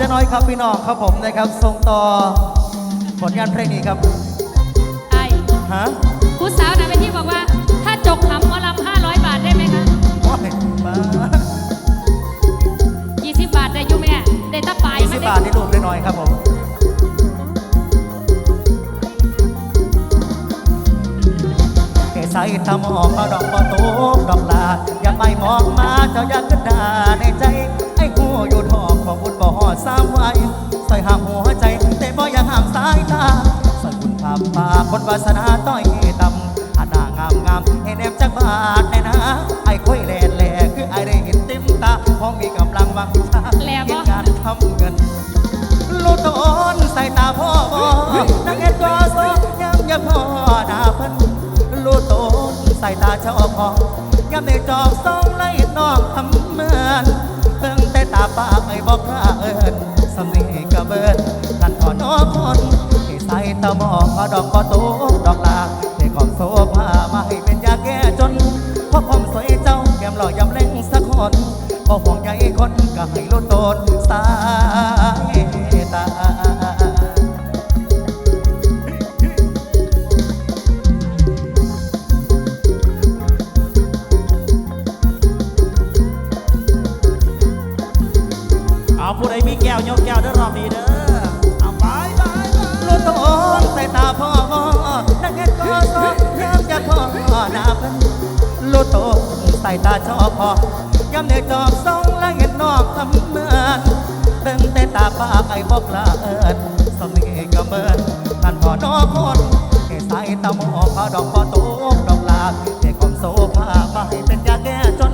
จะน้อยครับพี่น้องครับผมนะครับส่งต่อผลงานเพลงนี้ครับไอฮะผู้สาวนะนเป็นที่บอกว่า ถ้าจกขำหมอลำห้าร้อยบาทได้ไหมคะโอ้ยบายี่สิบบาทได้ยุ่แม่ได้ตะปายยี่สิบบาทนี่รวมได้น้อยครับผมใส่ตทำออกมาดอกปอตูดอกลาอย่าไปมองมาเจ้าอยากก็นดาในใจ ไอ้คู่อยู่ทองของบุญ สาวไว้ใส่ห้ามหัวใจ แต่บ่อย่าห้ามสายตาสกุณภาพปาคนวาสนาต้อยต่ำหน้างามงามเห็นแนบจักบาทแน่นะไอ้คุยแหล่แหล่คือไอ้ได้เห็นติ้มตาพอมีกำลังวังชาเห็นการทำเงินลูกตนใส่ตาพ่อบอนักเอ็ดก็ซอยังยังพ่อดาพิ่นลูกตนใส่ตาเจ้าพ่อยามในจอบซ้ง พอดอกพอตูดอกลาเด็กของโซฟามาให้เป็นยาแก้จนเพราะความสวยเจ้าแก้มหล่อยำเล่งสักคนพอห่วงใยคนก็ให้รู้ตนสายตาเอาผู้ใดมีแก้วยกแก้วเด้อรอบนี้เด้อ ใส่ตาชอบพอย้ำเดือจอบสองและเห็นนอกทำเมือนเบิ่งแต่ตาป้าไอ้บอกลาเอิญสมีก็เมินกันพอนอคนเห้ใส่ตาหมอพาดอกพอตกดอกลาเด็กของโซฟามาให้เป็นยาแก้จน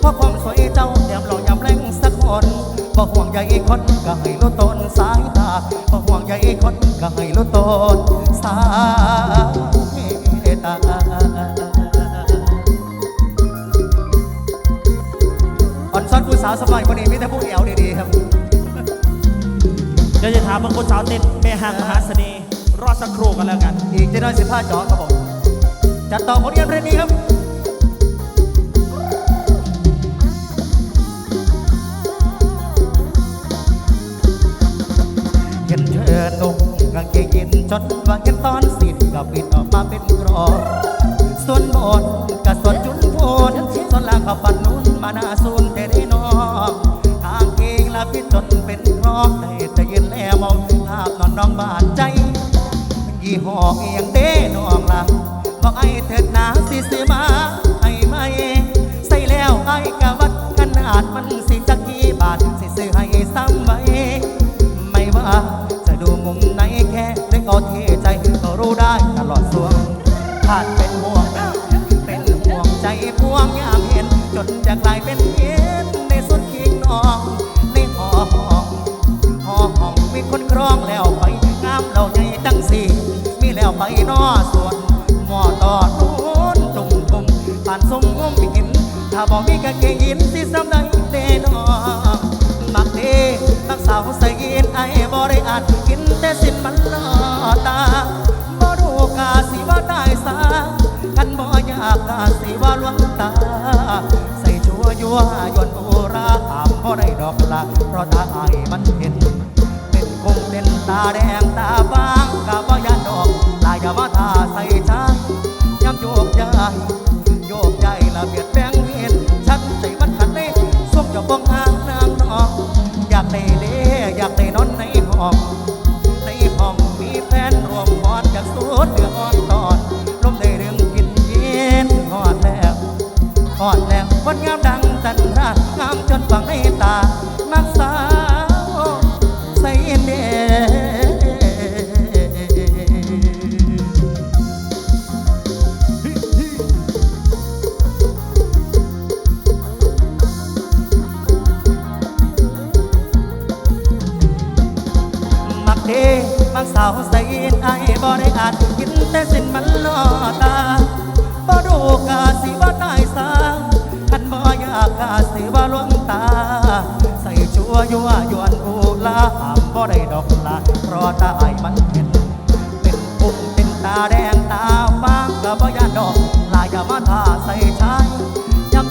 เพราะความสวยเจ้าแยมหล่อยำเล่งสักคนบ่ห่วงใยคนก็ให้รู้ตนสายตาบ่ห่วงใยคนก็ให้รู้ตนสาย สาวสมัยวันนี้มีแต่ผู้เอวดีๆครับเดี๋ยวจะถามบางคนสาวเต้นแม่ห้างมหาเสน่ห์รอสักครู่กันแล้วกัน อีกจะน้อยสิบห้าจอครับผมจัดต่อผลงานเพลงนี้ครับเห็นเธอนุ่งกางเกงยีนจนว่าเห็นตอนสิ้นก็ปิดออกมาเป็นกรอบส่วนบนกับส่วนจุนโพนส่วนล่างกับปันนุ่นมาหน้าซูนแต่ พี่จนเป็นครอบได้แต่ยืนแลมองภาพนอนน้องบาดใจ ยี่ห้อเอียงเด้น้องละบอกไอ้เถิดนาสิซื้อมาให้ไหมใส่แล้วไอ้กะ ครองแล้วไปงามเราใหญ่จังสี่มีแล้วไปนอส่วนหม้อต่อนู้นจุ่มกุมผ่านสมงมหิน ถ้าบอกมีกางเกยินสิสำได้เด้นอมักเด้มักสาวใส่ยินไอ้บ่ได้อาจกินแต่สิ้นมันลอตาบ่รู้กาสิว่าตายสากันบ่อยากกาสิว่าลวงตา ใส่ชัวยัวยวนอุราถามบ่ได้ดอกละเพราะตาไอ้มันเห็น เป็นตาแดงตาบางกะบ่ยันดอกลายอย่ามาทาใส่ใจย้ำโยกย้าย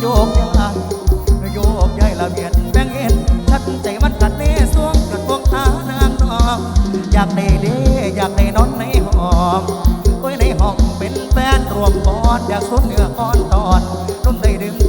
โยกย้ายโยกย้ายละเมียดแบ่งเอ็นชัดใจมันกัดเน่สวงจนพวงตานางนองอยากได้เด้อยากได้นอนในห้องโอ้ยในห้องเป็นแฟนรวมบอดอยากสุดเหนืออ่อนตอนร่มได้ดึง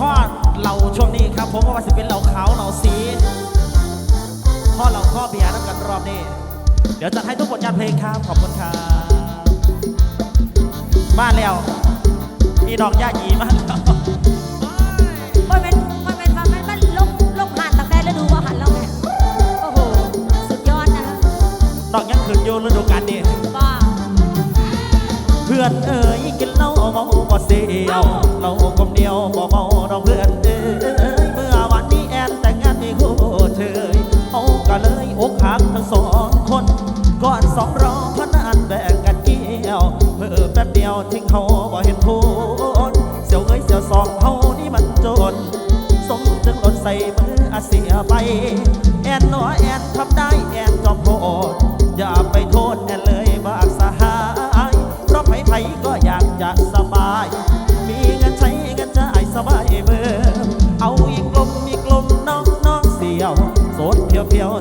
ข้อเราช่วงนี้ครับ ผมว่าสิเป็นเราขาวเราสีพ่อเราข้อเบียร์น้ำกันรอบนี้ เดี๋ยวจะให้ทุกผลงานเพลงครับ ขอบคุณครับมาแล้วมีดน้องย่าหยีมาแล้วมัเป็นมัเป็นมันเป็นมันผ่านตั้งแต่ฤดูว่าหันล้ไงโอ้โห สุดยอดนะดอกยังขืนโยนฤดูกาลนี่ พื่อนเอ๋ยกินเหล้าเมาบ่เสียวเหล้าคนเดียวบ่เมาเราเพื่อนเอ๋ยเมื่อวันนี้แอนแต่งงานมีคู่เชยเอาก็เลยอกหักทั้งสองคนก่อนสองรองคนนั้นแบ่งกันเกี่ยวเมื่อแป๊บเดียวทิ้งเขาบ่เห็นโทษเสียวเอ้ยเสียวสองเฮานี่มันจน สมจึงหล่นใส่มืออาเสียไป แอนหนอแอนทำได้แอนจอมโหดอย่าไป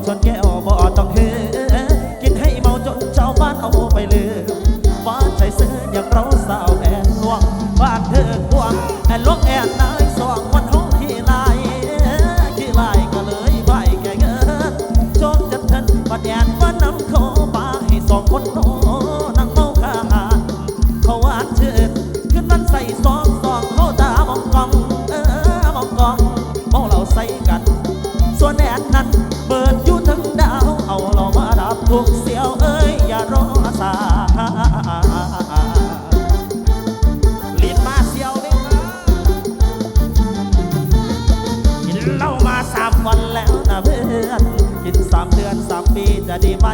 จนแก้วบ่ต้องเฮ ได้ไหม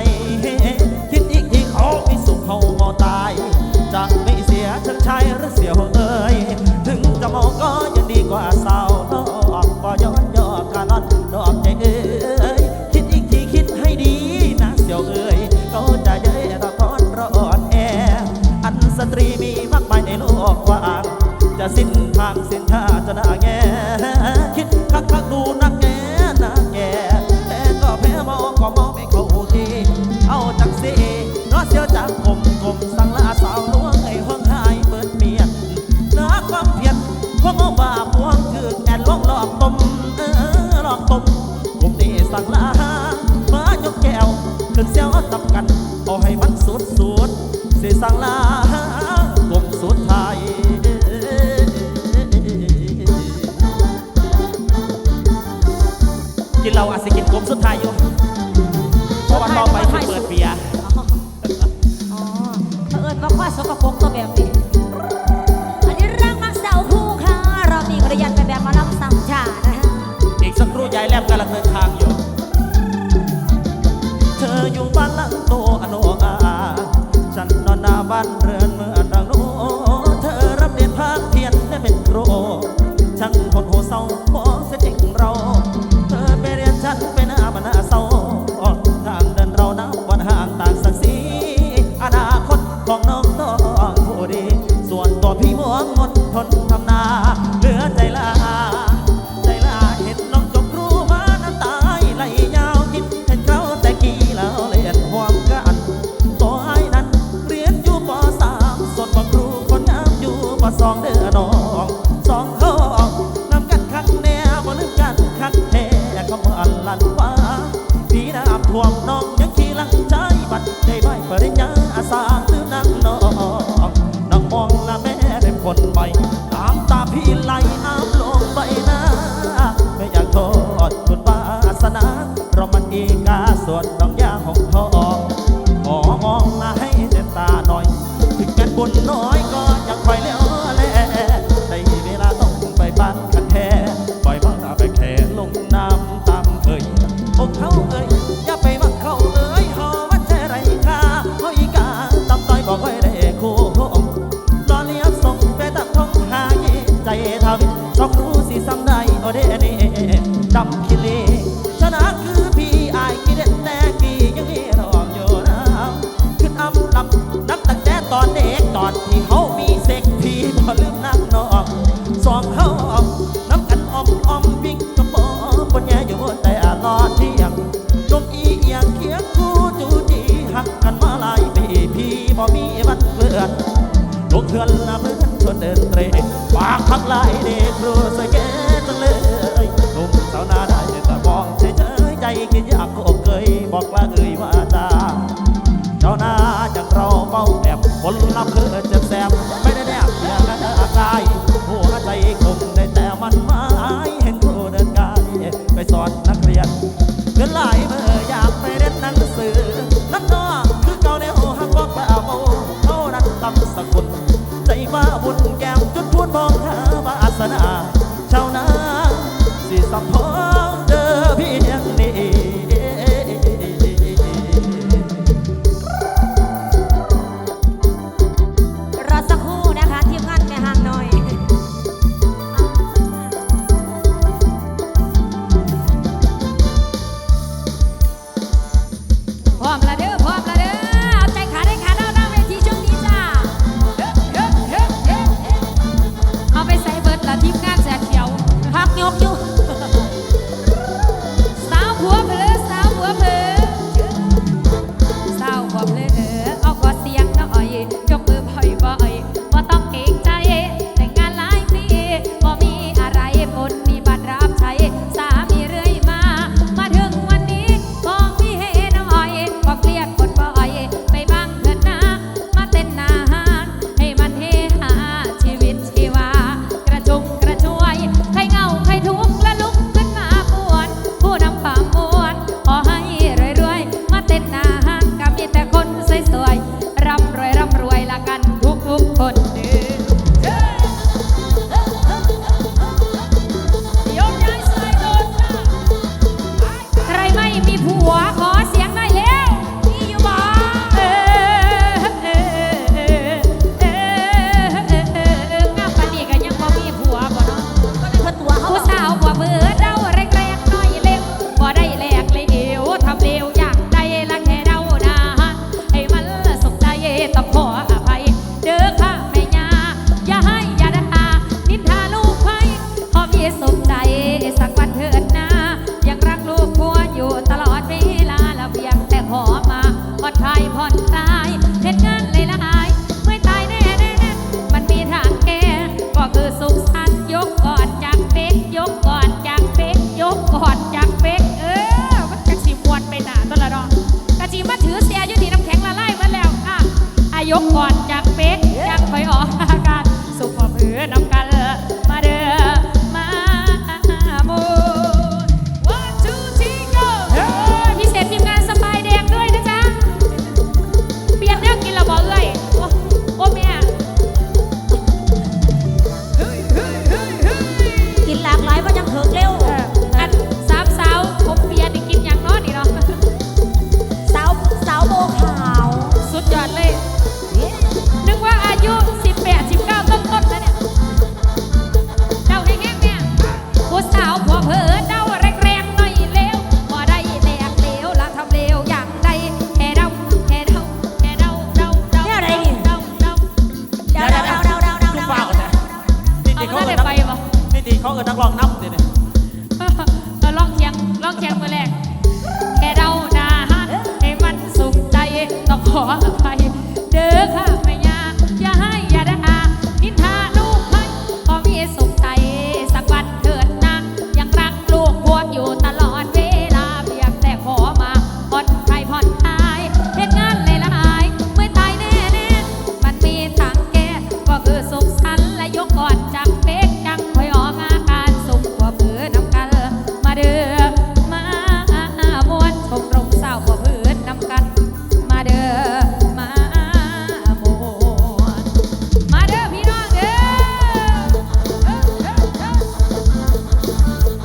คิดอีกทีเขาไม่สุขเขาเมตาย จะไม่เสียชันชายหรือเสียวเอ้ย ถึงจะมองก็ยังดีกว่าเศร้าดอกบ่ย้อนยอกกานอนดอกใจเอ้ย คิดอีกทีคิดให้ดีนะเสียวเอ้ยก็จะเย้ยตะกอนร้อนแอ อันสตรีมีมากมายในโลกกว้างจะสิ้นทางสิ้นท่าจะน่าแง่ bomba, hỏi ยกก่อน ก็นักร้องน้ำเดี๋ยนี้